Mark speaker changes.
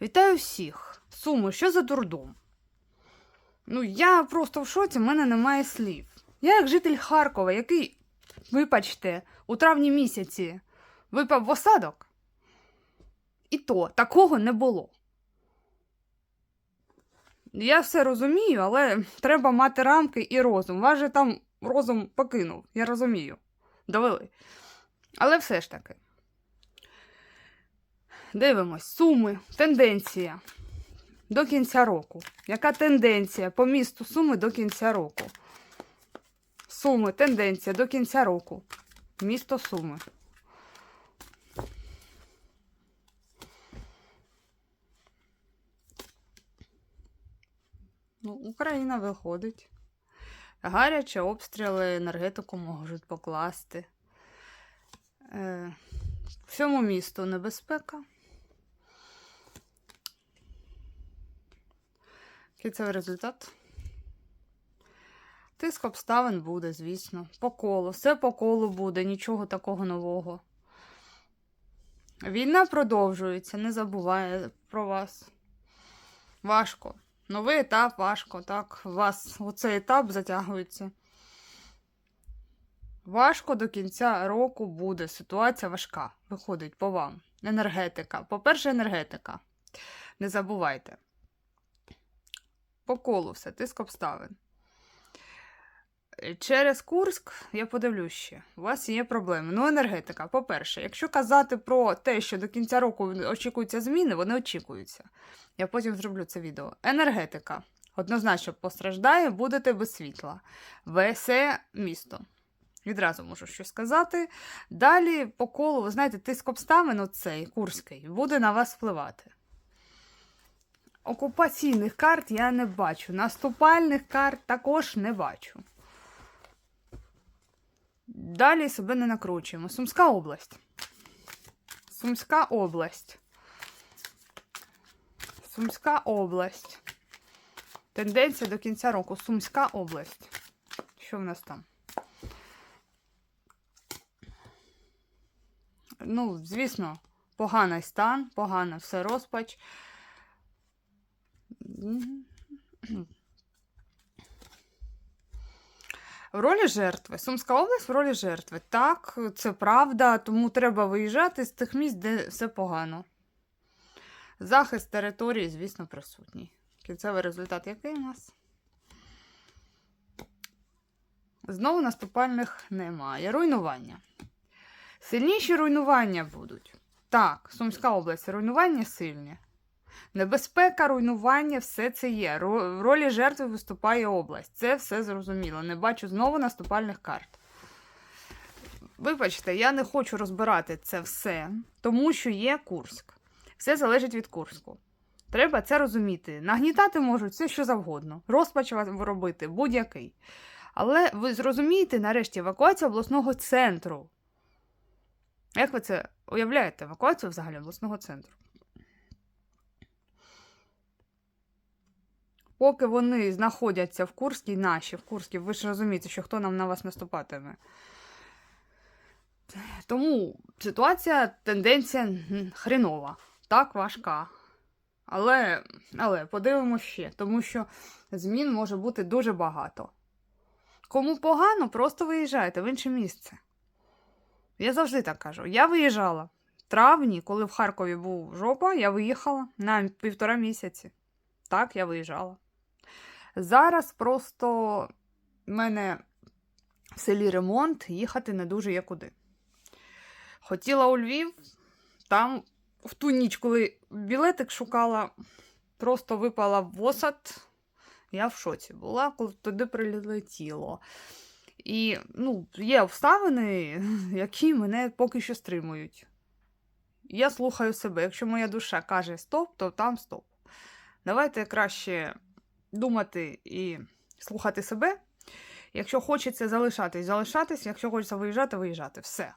Speaker 1: Вітаю всіх! Суми, що за дурдом? Ну, я просто в шоці, в мене немає слів. Я як житель Харкова, який, вибачте, у травні місяці випав в осадок. І то такого не було. Я все розумію, але треба мати рамки і розум. Вас же там розум покинув, я розумію. Довели. Але все ж таки. Дивимось, суми, тенденція до кінця року. Яка тенденція по місту суми до кінця року? Суми, тенденція до кінця року. Місто Суми. Ну, Україна виходить. Гаряче обстріли енергетику можуть покласти. Е, всьому місту небезпека. Кінцевий результат. Тиск обставин буде, звісно. По колу. Все по колу буде, нічого такого нового. Війна продовжується, не забуває про вас. Важко. Новий етап важко, так. У вас оцей етап затягується. Важко до кінця року буде. Ситуація важка. Виходить по вам. Енергетика. По-перше, енергетика. Не забувайте. По колу все, тиск обставин. Через Курск, я подивлюсь ще, у вас є проблеми. Ну, енергетика, по-перше, якщо казати про те, що до кінця року очікуються зміни, вони очікуються. Я потім зроблю це відео. Енергетика. Однозначно постраждає, будете без світла. Весе місто. Відразу можу щось сказати. Далі по колу, ви знаєте, тиск обставин, оцей курський, буде на вас впливати. Окупаційних карт я не бачу. Наступальних карт також не бачу. Далі себе не накручуємо. Сумська область. Сумська область. Сумська область. Тенденція до кінця року. Сумська область. Що в нас там? Ну, звісно, поганий стан, погана все розпач. В ролі жертви. Сумська область в ролі жертви. Так, це правда, тому треба виїжджати з тих місць, де все погано. Захист території, звісно, присутній. Кінцевий результат який у нас? Знову наступальних немає. Руйнування. Сильніші руйнування будуть. Так, Сумська область, руйнування сильні. Небезпека, руйнування, все це є. В ролі жертви виступає область. Це все зрозуміло. Не бачу знову наступальних карт. Вибачте, я не хочу розбирати це все, тому що є Курськ. Все залежить від Курську. Треба це розуміти. Нагнітати можуть все, що завгодно. Розпач робити, будь-який. Але ви зрозумієте, нарешті, евакуація обласного центру. Як ви це уявляєте, евакуацію взагалі обласного центру? Поки вони знаходяться в Курській, наші в Курській, ви ж розумієте, що хто нам на вас наступатиме. Тому ситуація, тенденція хренова, так важка. Але, але подивимося ще, тому що змін може бути дуже багато. Кому погано, просто виїжджайте в інше місце. Я завжди так кажу. Я виїжджала в травні, коли в Харкові був жопа, я виїхала на півтора місяці. Так, я виїжджала. Зараз просто в мене в селі ремонт, їхати не дуже є куди. Хотіла у Львів, там в ту ніч, коли білетик шукала, просто випала в осад. Я в шоці була, коли туди прилетіло. І ну, є обставини, які мене поки що стримують. Я слухаю себе. Якщо моя душа каже стоп, то там стоп. Давайте краще думати і слухати себе. Якщо хочеться залишатись, залишатись, якщо хочеться виїжджати, виїжджати. Все.